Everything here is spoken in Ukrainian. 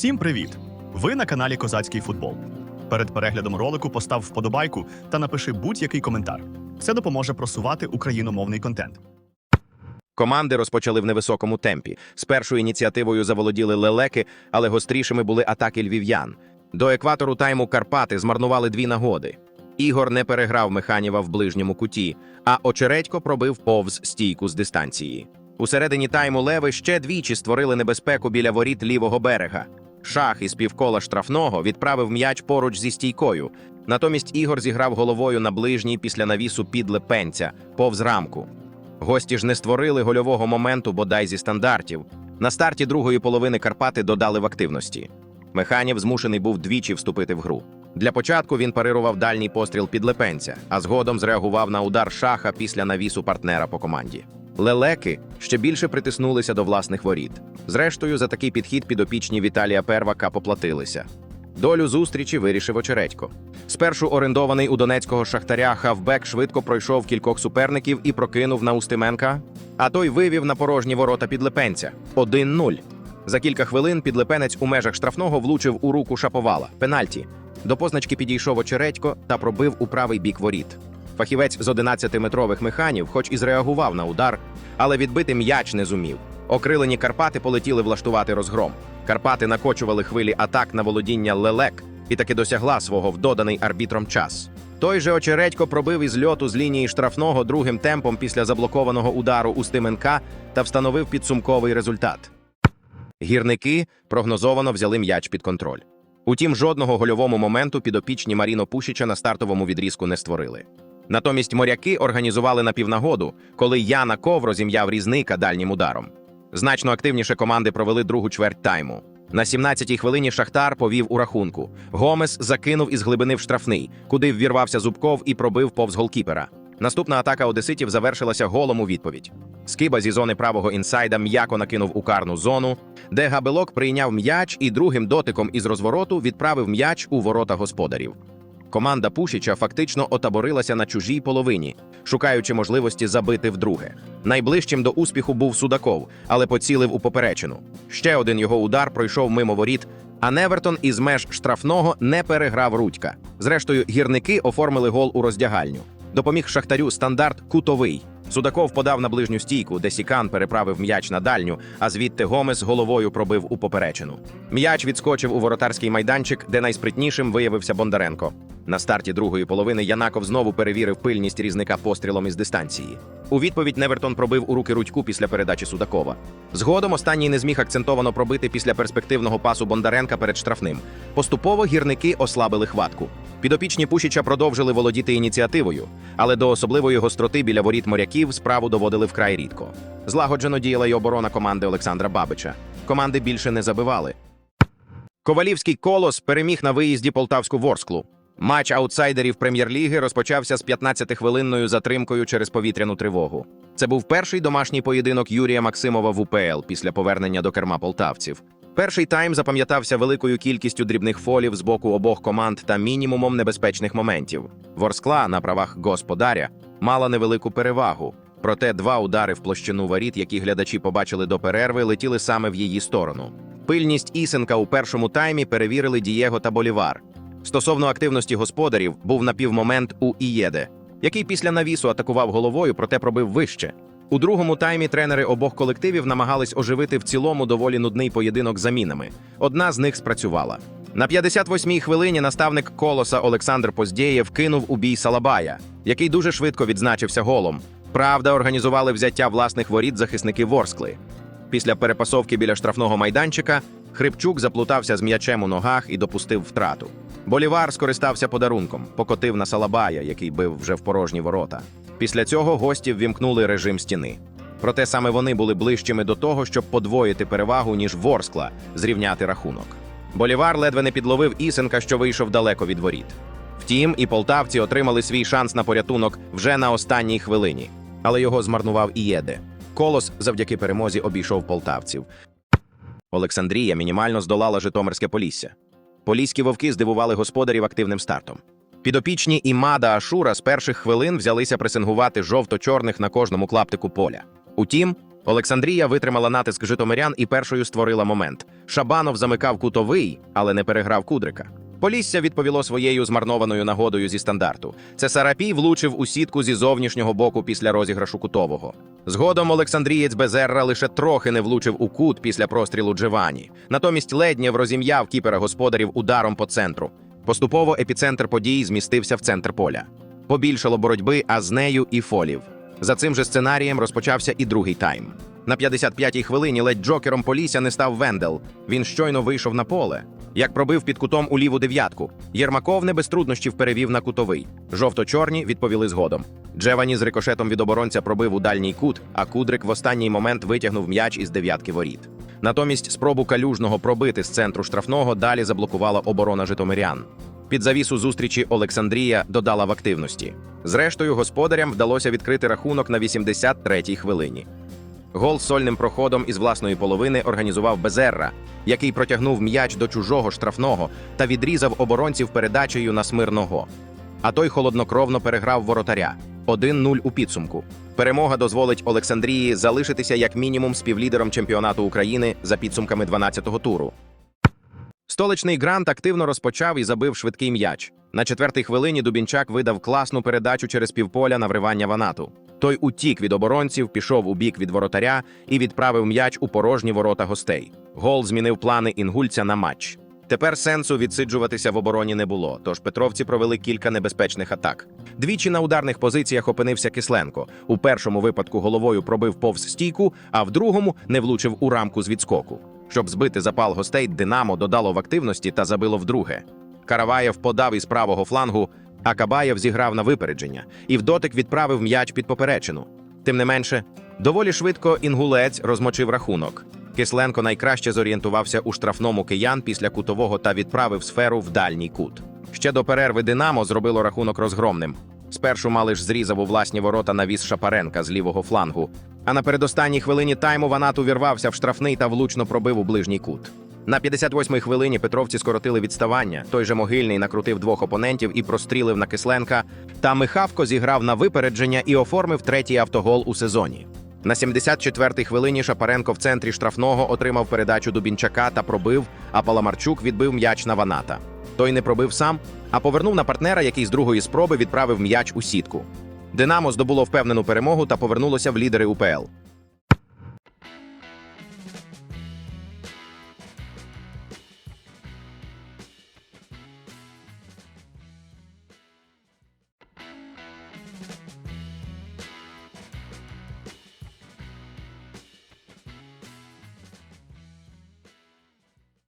Всім привіт! Ви на каналі Козацький футбол. Перед переглядом ролику постав вподобайку та напиши будь-який коментар. Це допоможе просувати україномовний контент. Команди розпочали в невисокому темпі. Спершу ініціативою заволоділи лелеки, але гострішими були атаки львів'ян. До екватору тайму Карпати змарнували дві нагоди. Ігор не переграв Механіва в ближньому куті, а Очередько пробив повз стійку з дистанції. У середині тайму леви ще двічі створили небезпеку біля воріт лівого берега. Шах із півкола штрафного відправив м'яч поруч зі стійкою. Натомість Ігор зіграв головою на ближній після навісу під лепенця, повз рамку. Гості ж не створили гольового моменту бодай зі стандартів. На старті другої половини Карпати додали в активності. Механів змушений був двічі вступити в гру. Для початку він парирував дальній постріл під лепенця, а згодом зреагував на удар шаха після навісу партнера по команді. Лелеки ще більше притиснулися до власних воріт. Зрештою, за такий підхід підопічні Віталія Первака поплатилися. Долю зустрічі вирішив очередько. Спершу орендований у донецького шахтаря хавбек швидко пройшов кількох суперників і прокинув на Устименка, а той вивів на порожні ворота підлепенця 1-0. За кілька хвилин підлепенець у межах штрафного влучив у руку шаповала пенальті. До позначки підійшов очередько та пробив у правий бік воріт. Фахівець з 11-метрових механів, хоч і зреагував на удар, але відбити м'яч не зумів. Окрилені Карпати полетіли влаштувати розгром. Карпати накочували хвилі атак на володіння лелек і таки досягла свого вдоданий арбітром час. Той же очередько пробив із льоту з лінії штрафного другим темпом після заблокованого удару у Стименка та встановив підсумковий результат. Гірники прогнозовано взяли м'яч під контроль. Утім, жодного гольовому моменту підопічні Маріно Пушіча на стартовому відрізку не створили. Натомість моряки організували напівнагоду, коли Яна Ковро зім'яв різника дальнім ударом. Значно активніше команди провели другу чверть тайму. На 17-й хвилині Шахтар повів у рахунку. Гомес закинув із глибини в штрафний, куди ввірвався Зубков і пробив повз голкіпера. Наступна атака одеситів завершилася голом у відповідь. Скиба зі зони правого інсайда м'яко накинув у карну зону, де Габелок прийняв м'яч і другим дотиком із розвороту відправив м'яч у ворота господарів. Команда Пушіча фактично отаборилася на чужій половині, шукаючи можливості забити вдруге. Найближчим до успіху був Судаков, але поцілив у поперечину. Ще один його удар пройшов мимо воріт, а Невертон із меж штрафного не переграв Рудька. Зрештою, гірники оформили гол у роздягальню. Допоміг Шахтарю стандарт кутовий. Судаков подав на ближню стійку, де Сікан переправив м'яч на дальню, а звідти Гомес головою пробив у поперечину. М'яч відскочив у воротарський майданчик, де найспритнішим виявився Бондаренко. На старті другої половини Янаков знову перевірив пильність різника пострілом із дистанції. У відповідь Невертон пробив у руки Рудьку після передачі Судакова. Згодом останній не зміг акцентовано пробити після перспективного пасу Бондаренка перед штрафним. Поступово гірники ослабили хватку. Підопічні Пушіча продовжили володіти ініціативою, але до особливої гостроти біля воріт моряків справу доводили вкрай рідко. Злагоджено діяла й оборона команди Олександра Бабича. Команди більше не забивали. Ковалівський колос переміг на виїзді полтавську Ворсклу. Матч аутсайдерів прем'єр-ліги розпочався з 15-хвилинною затримкою через повітряну тривогу. Це був перший домашній поєдинок Юрія Максимова в УПЛ після повернення до керма полтавців. Перший тайм запам'ятався великою кількістю дрібних фолів з боку обох команд та мінімумом небезпечних моментів. Ворскла на правах господаря мала невелику перевагу. Проте два удари в площину воріт, які глядачі побачили до перерви, летіли саме в її сторону. Пильність Ісенка у першому таймі перевірили Дієго та Болівар. Стосовно активності господарів, був напівмомент у Ієде, який після навісу атакував головою, проте пробив вище. У другому таймі тренери обох колективів намагались оживити в цілому доволі нудний поєдинок замінами. Одна з них спрацювала. На 58-й хвилині наставник колоса Олександр Поздєєв кинув у бій Салабая, який дуже швидко відзначився голом. Правда, організували взяття власних воріт захисники Ворскли. Після перепасовки біля штрафного майданчика Хрипчук заплутався з м'ячем у ногах і допустив втрату. Болівар скористався подарунком, покотив на Салабая, який бив вже в порожні ворота. Після цього гості ввімкнули режим стіни. Проте саме вони були ближчими до того, щоб подвоїти перевагу, ніж Ворскла, зрівняти рахунок. Болівар ледве не підловив Ісенка, що вийшов далеко від воріт. Втім, і полтавці отримали свій шанс на порятунок вже на останній хвилині, але його змарнував Ієде. Колос завдяки перемозі обійшов полтавців. Олександрія мінімально здолала Житомирське Полісся. Поліські вовки здивували господарів активним стартом. Підопічні Імада Ашура з перших хвилин взялися пресингувати жовто-чорних на кожному клаптику поля. Утім, Олександрія витримала натиск житомирян і першою створила момент. Шабанов замикав кутовий, але не переграв Кудрика. Полісся відповіло своєю змарнованою нагодою зі стандарту. Це Сарапій влучив у сітку зі зовнішнього боку після розіграшу кутового. Згодом Олександрієць Безерра лише трохи не влучив у кут після прострілу Джевані. Натомість Леднєв розім'яв кіпера господарів ударом по центру. Поступово епіцентр подій змістився в центр поля. Побільшало боротьби, а з нею і фолів. За цим же сценарієм розпочався і другий тайм. На 55-й хвилині ледь джокером Полісся не став Вендел. Він щойно вийшов на поле. Як пробив під кутом у ліву дев'ятку. Єрмаков не без труднощів перевів на кутовий. Жовто-чорні відповіли згодом. Джевані з рикошетом від оборонця пробив у дальній кут, а Кудрик в останній момент витягнув м'яч із дев'ятки воріт. Натомість спробу калюжного пробити з центру штрафного далі заблокувала оборона житомирян. Під завісу зустрічі Олександрія додала в активності. Зрештою, господарям вдалося відкрити рахунок на 83-й хвилині. Гол сольним проходом із власної половини організував Безерра, який протягнув м'яч до чужого штрафного та відрізав оборонців передачею на смирного. А той холоднокровно переграв воротаря 1-0 у підсумку. Перемога дозволить Олександрії залишитися як мінімум співлідером чемпіонату України за підсумками 12-го туру. Столичний грант активно розпочав і забив швидкий м'яч. На четвертій хвилині Дубінчак видав класну передачу через півполя на вривання ванату. Той утік від оборонців, пішов у бік від воротаря і відправив м'яч у порожні ворота гостей. Гол змінив плани інгульця на матч. Тепер сенсу відсиджуватися в обороні не було, тож петровці провели кілька небезпечних атак. Двічі на ударних позиціях опинився Кисленко. У першому випадку головою пробив повз стійку, а в другому не влучив у рамку з відскоку. Щоб збити запал гостей, Динамо додало в активності та забило вдруге. Караваєв подав із правого флангу, а Кабаєв зіграв на випередження і в дотик відправив м'яч під поперечину. Тим не менше, доволі швидко інгулець розмочив рахунок. Кисленко найкраще зорієнтувався у штрафному киян після кутового та відправив сферу в дальній кут. Ще до перерви Динамо зробило рахунок розгромним. Спершу Малиш зрізав у власні ворота навіс Шапаренка з лівого флангу, а на передостанній хвилині тайму Ванат увірвався в штрафний та влучно пробив у ближній кут. На 58-й хвилині Петровці скоротили відставання. Той же могильний накрутив двох опонентів і прострілив на Кисленка. Та Михавко зіграв на випередження і оформив третій автогол у сезоні. На 74-й хвилині Шапаренко в центрі штрафного отримав передачу Дубінчака та пробив, а Паламарчук відбив м'яч на Ваната. Той не пробив сам, а повернув на партнера, який з другої спроби відправив м'яч у сітку. Динамо здобуло впевнену перемогу та повернулося в лідери УПЛ.